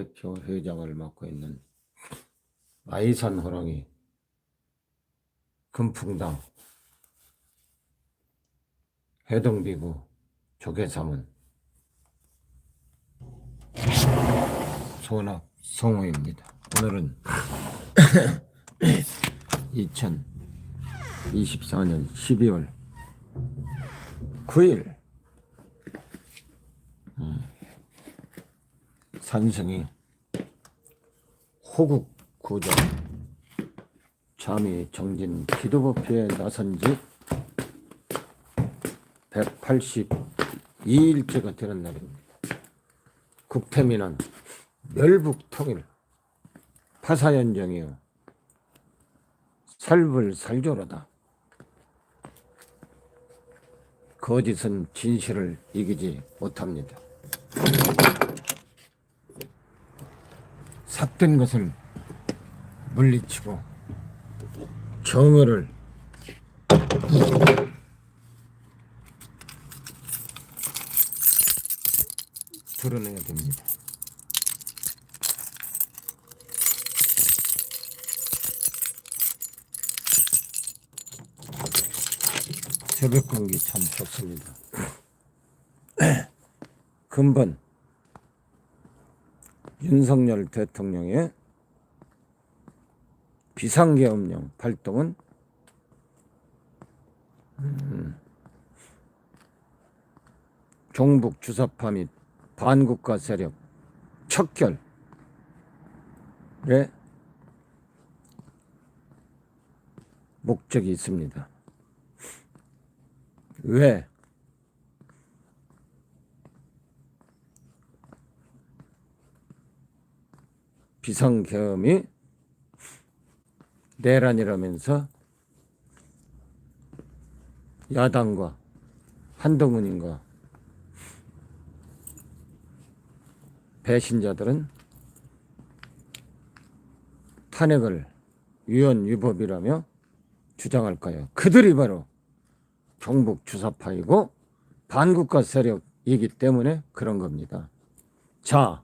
원내대표 회장을 맡고 있는 아이산 호랑이 금풍당 해동비구 조계사문 소낙 성우입니다. 오늘은 2024년 12월 9일 산성이 호국 구정 잠이 정진 기도법회에 나선 지 182일째가 되는 날입니다. 국태민은 멸북통일 파사연정이요 살불살조로다. 거짓은 진실을 이기지 못합니다. 삭된 것을 물리치고 정의를 드러내야 됩니다. 새벽 공기 참 좋습니다. 근본 윤석열 대통령의 비상계엄령 발동은 음, 종북 주사파 및 반국가 세력 척결에 목적이 있습니다. 왜? 비상계엄이 내란이라면서 야당과 한동훈인가 배신자들은 탄핵을 위헌 위법이라며 주장할까요? 그들이 바로 종북 주사파이고 반국가 세력이기 때문에 그런 겁니다. 자,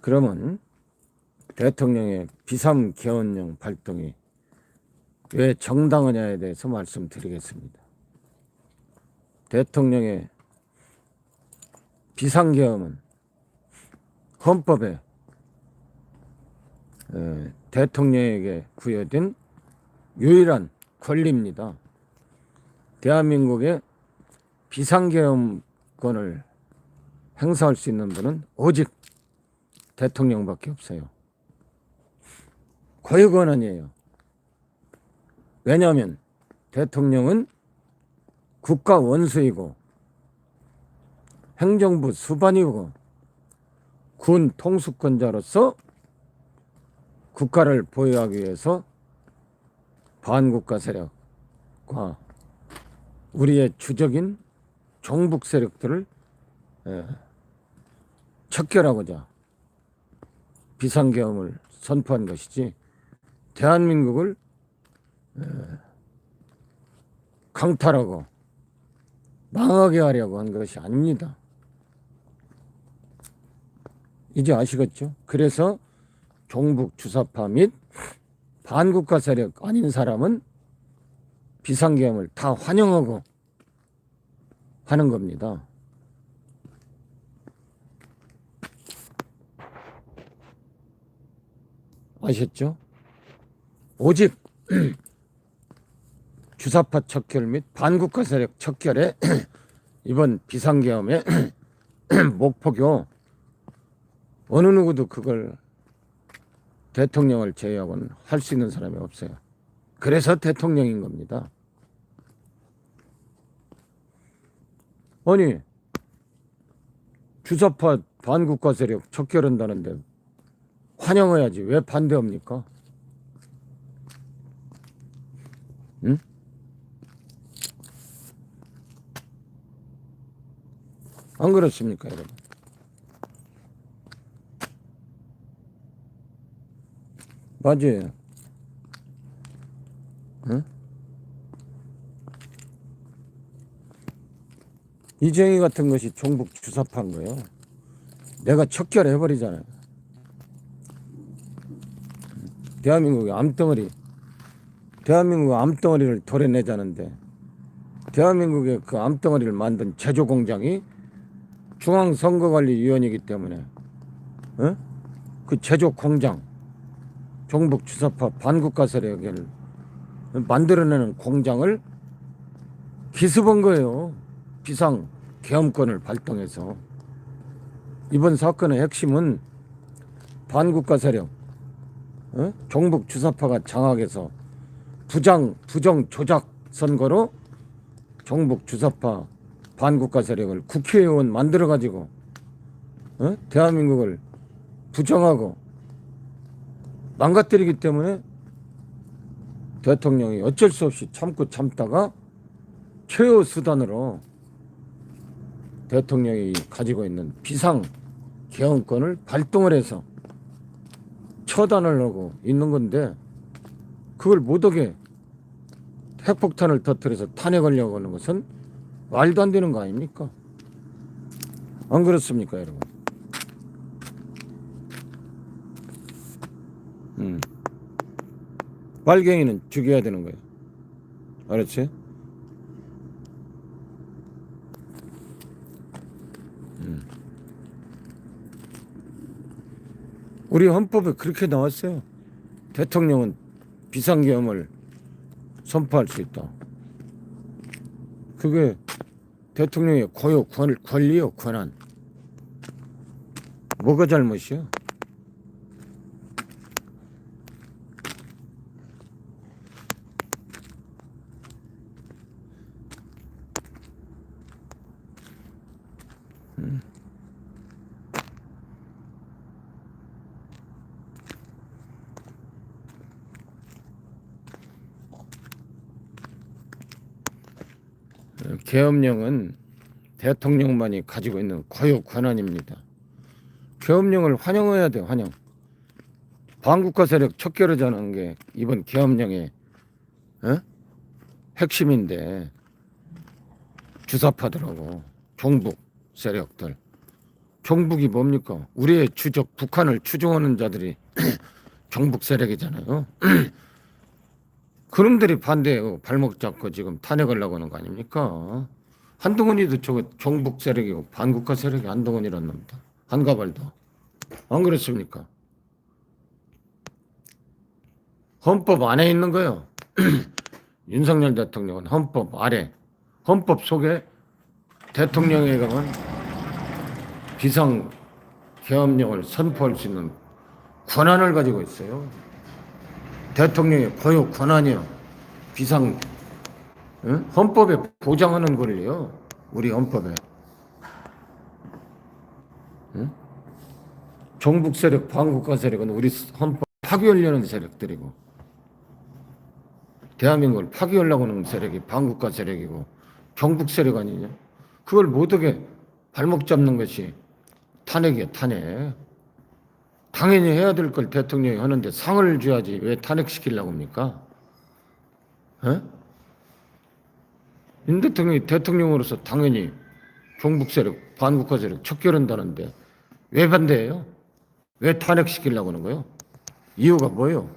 그러면 대통령의 비상 개헌령 발동이 왜 정당하냐에 대해서 말씀드리겠습니다. 대통령의 비상계엄은 헌법에 에, 대통령에게 부여된 유일한 권리입니다. 대한민국의 비상계엄권을 행사할 수 있는 분은 오직 대통령밖에 없어요. 고유 권한이에요. 왜냐하면 대통령은 국가 원수이고 행정부 수반이고 군 통수권자로서 국가를 보유하기 위해서 반국가 세력과 우리의 주적인 종북 세력들을 예, 척결하고자 비상계엄을 선포한 것이지 대한민국을 에, 강탈하고 망하게 하려고 한 것이 아닙니다. 이제 아시겠죠? 그래서 종북 주사파 및 반국가 세력 아닌 사람은 비상계엄을 다 환영하고 하는 겁니다. 아셨죠? 오직 주사파 척결 및 반국가 세력 척결에 이번 비상계엄의 목표교 어느 누구도 그걸 대통령을 제외하고는 할 수 있는 사람이 없어요. 그래서 대통령인 겁니다. 아니 주사파 반국가 세력 척결한다는데 환영해야지 왜 반대합니까? 응? 안 그렇습니까, 여러분? 맞아요. 응? 이정희 같은 것이 종북 주사파인 거예요. 내가 척결해버리잖아요. 대한민국의 암덩어리, 대한민국의 암덩어리를 도려내자는데, 대한민국의 그 암덩어리를 만든 제조 공장이 중앙선거관리위원이기 때문에, 어? 그 제조 공장, 종북 주사파 반국가 세력을 만들어내는 공장을 기습한 거예요. 비상 계엄권을 발동해서. 이번 사건의 핵심은 반국가 세력, 어? 종북 주사파가 장악해서 부장 부정 조작 선거로 종북 주사파 반국가 세력을 국회의원 만들어 가지고 어? 대한민국을 부정하고 망가뜨리기 때문에 대통령이 어쩔 수 없이 참고 참다가 최후 수단으로 대통령이 가지고 있는 비상 개헌권을 발동을 해서 처단을 하고 있는 건데 그걸 못하게 핵폭탄을 터뜨려서 탄핵하려고 하는 것은 말도 안 되는 거 아닙니까? 안 그렇습니까, 여러분? 음. 빨갱이는 죽여야 되는 거예요. 알았지? 우리 헌법에 그렇게 나왔어요. 대통령은 비상계엄을 선포할 수 있다. 그게 대통령의 고유 권, 권리요 권한. 뭐가 잘못이야? 계엄령은 대통령만이 가지고 있는 고유 권한입니다. 계엄령을 환영해야 돼, 환영. 반국가 세력 척결하자는 게 이번 계엄령의 어? 핵심인데 주사파들하고 종북 세력들 종북이 뭡니까? 우리의 주적 북한을 추종하는 자들이 종북 세력이잖아요. 그놈들이 반대해요. 발목 잡고 지금 탄핵하려고 하는 거 아닙니까? 한동훈이도 저거 종북 세력이고 반국가 세력이 한동훈이란 놈다. 한가발도. 안 그렇습니까? 헌법 안에 있는 거요. 윤석열 대통령은 헌법 아래, 헌법 속에 대통령에 가면 비상 계엄령을 선포할 수 있는 권한을 가지고 있어요. 대통령의 고유 권한이요. 비상 응? 헌법에 보장하는 권리요. 우리 헌법에. 응? 종북 세력, 반국가 세력은 우리 헌법 파괴하려는 세력들이고 대한민국을 파괴하려고 하는 세력이 반국가 세력이고 종북 세력 아니냐? 그걸 못하게 발목 잡는 것이 탄핵이야, 탄핵. 당연히 해야 될 걸 대통령이 하는데 상을 줘야지 왜 탄핵시키려고 합니까? 에? 윤 대통령이 대통령으로서 당연히 종북 세력, 반국가 세력 척결한다는데 왜 반대해요? 왜 탄핵시키려고 하는 거예요? 이유가 뭐예요?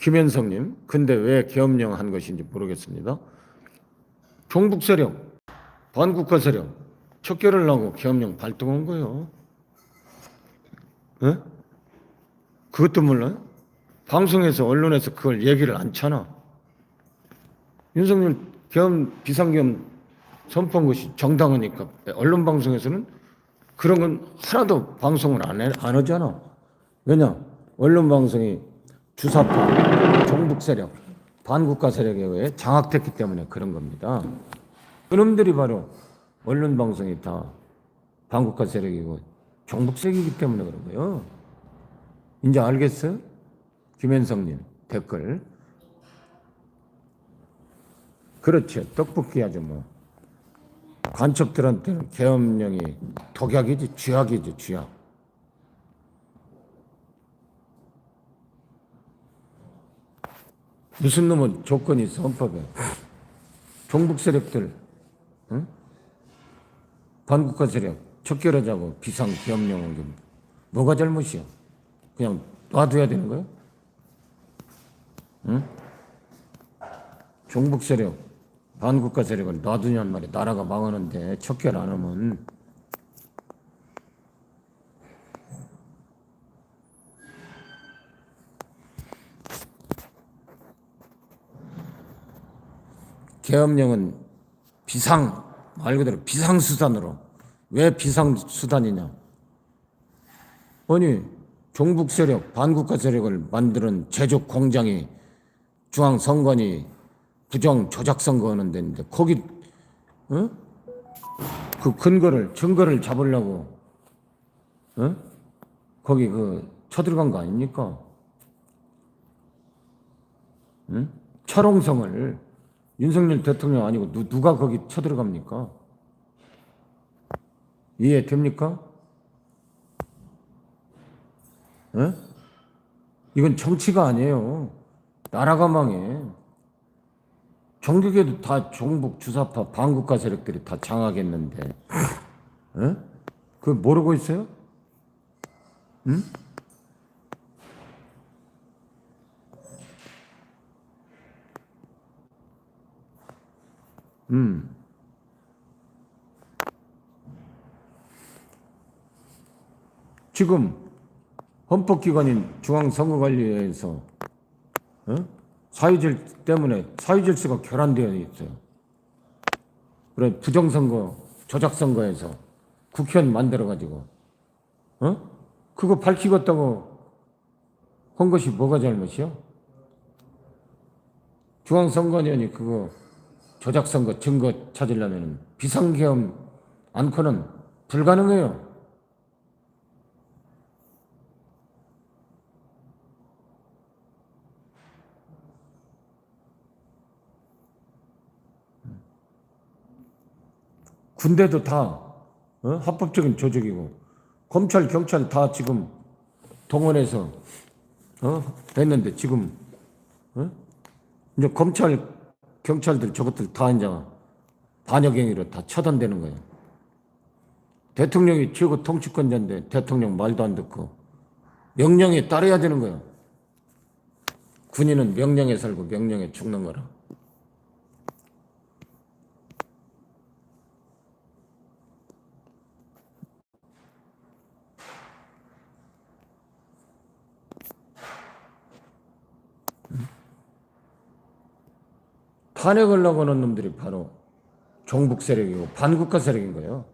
김현성님, 근데 왜 계엄령 한 것인지 모르겠습니다. 종북 세력, 반국가 세력, 척결을 하고 계엄령 발동한 거예요. 예? 그것도 몰라요? 방송에서 언론에서 그걸 얘기를 안 차나. 윤석열 계엄 비상계엄 선포한 것이 정당하니까 언론 방송에서는 그런 건 하나도 방송을 안, 해, 안 하잖아. 왜냐? 언론 방송이 주사파, 종북 세력, 반국가 세력에 의해 장악됐기 때문에 그런 겁니다. 그놈들이 바로 언론 방송이 다 반국가 세력이고 종북 세력이기 때문에 그런 거예요. 이제 알겠어요? 김현성님 댓글. 그렇죠. 떡볶이 하죠 뭐. 간첩들한테는 계엄령이 독약이지 쥐약이지 쥐약. 무슨 놈은 조건이 있어 헌법에. 종북 세력들 응? 반국가 세력 척결하자고 비상 계엄령을 좀 뭐가 잘못이야? 그냥 놔둬야 되는 거야? 응? 종북 세력 반국가 세력을 놔두냔 말이야. 나라가 망하는데 척결 안 하면 계엄령은 비상 말 그대로 비상수단으로 왜 비상수단이냐 아니 종북 세력 반국가 세력을 만드는 제조 공장이 중앙선관위 부정 조작 선거하는 데인데 거기 어? 그 근거를 증거를 잡으려고 어? 거기 그 쳐들어간 거 아닙니까? 응? 철옹성을 윤석열 대통령 아니고 누, 누가 거기 쳐들어갑니까? 이해됩니까? 예? 이건 정치가 아니에요. 나라가 망해. 전국에도 다 종북 주사파 반국가 세력들이 다 장악했는데, 예? 그 모르고 있어요? 응? 음. 지금 헌법기관인 중앙선거관리위에서 어? 사유질 때문에 사유질서가 결함되어 있어요. 그래 부정선거, 조작선거에서 국회의원 만들어가지고 어? 그거 밝히겠다고 한 것이 뭐가 잘못이야? 중앙선거위원이 그거 조작선거 증거 찾으려면 비상계엄 않고는 불가능해요. 군대도 다 어? 합법적인 조직이고 검찰 경찰 다 지금 동원해서 어? 했는데 지금 어? 이제 검찰 경찰들 저것들 다 이제 반역행위로 다 처단되는 거예요. 대통령이 최고 통치권자인데 대통령 말도 안 듣고 명령에 따라야 되는 거예요. 군인은 명령에 살고 명령에 죽는 거라. 탄핵을 하는 놈들이 바로 종북 세력이고 반국가 세력인 거예요.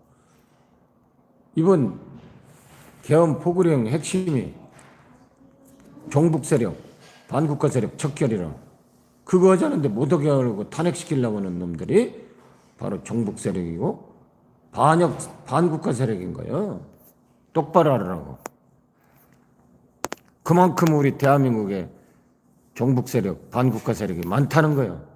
이번 개헌 포구령 핵심이 종북 세력, 반국가 세력 척결이라 그거 하자는데 못하게 하려고 탄핵시키려고 하는 놈들이 바로 종북 세력이고 반역 반국가 세력인 거예요. 똑바로 하라고. 그만큼 우리 대한민국에 종북 세력, 반국가 세력이 많다는 거예요.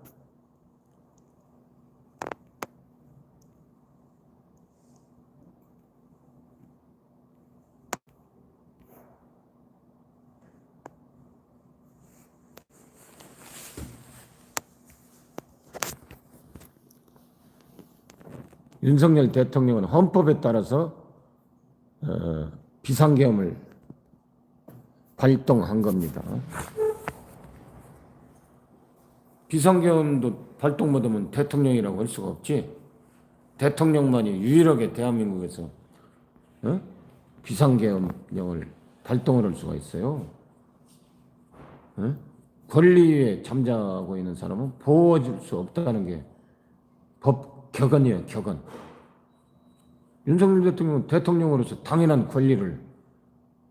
윤석열 대통령은 헌법에 따라서 어, 비상계엄을 발동한 겁니다. 비상계엄도 발동 못하면 대통령이라고 할 수가 없지. 대통령만이 유일하게 대한민국에서 어? 비상계엄령을 발동을 할 수가 있어요. 어? 권리에 잠자고 있는 사람은 보호해줄 수 없다는 게 법 격언이에요, 격언. 윤석열 대통령은 대통령으로서 당연한 권리를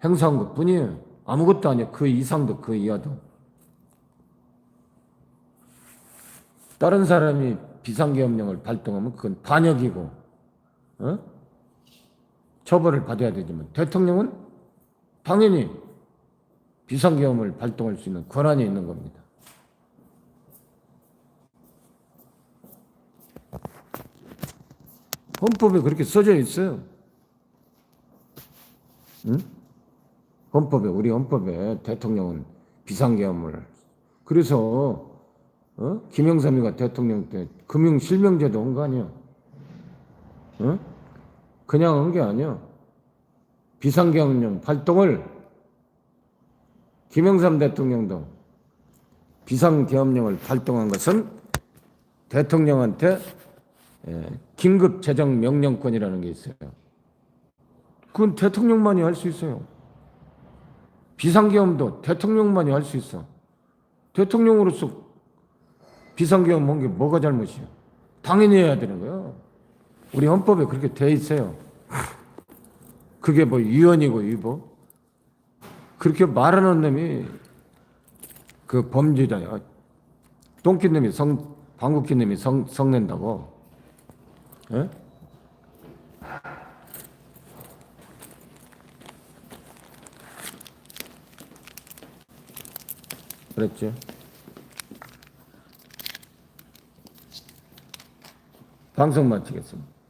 행사한 것 뿐이에요. 아무것도 아니에요. 그 이상도 그 이하도. 다른 사람이 비상계엄령을 발동하면 그건 반역이고, 어? 처벌을 받아야 되지만 대통령은 당연히 비상계엄을 발동할 수 있는 권한이 있는 겁니다. 헌법에 그렇게 써져 있어요. 응? 헌법에 우리 헌법에 대통령은 비상계엄을 그래서 어? 김영삼이가 대통령 때 금융 실명제도 한 거 아니야? 어? 그냥 한 게 아니야. 비상경영 활동을 김영삼 대통령도 비상계엄령을 발동한 것은 대통령한테 예, 긴급 재정 명령권이라는 게 있어요. 그건 대통령만이 할 수 있어요. 비상계엄도 대통령만이 할 수 있어. 대통령으로서 비상계엄 한 게 뭐가 잘못이야? 당연히 해야 되는 거야. 우리 헌법에 그렇게 돼 있어요. 그게 뭐 위헌이고 위법? 그렇게 말하는 놈이 그 범죄자야. 똥낀 놈이 성, 방귀낀 놈이 성, 성낸다고. 예? 그랬죠. 방송 마치겠습니다.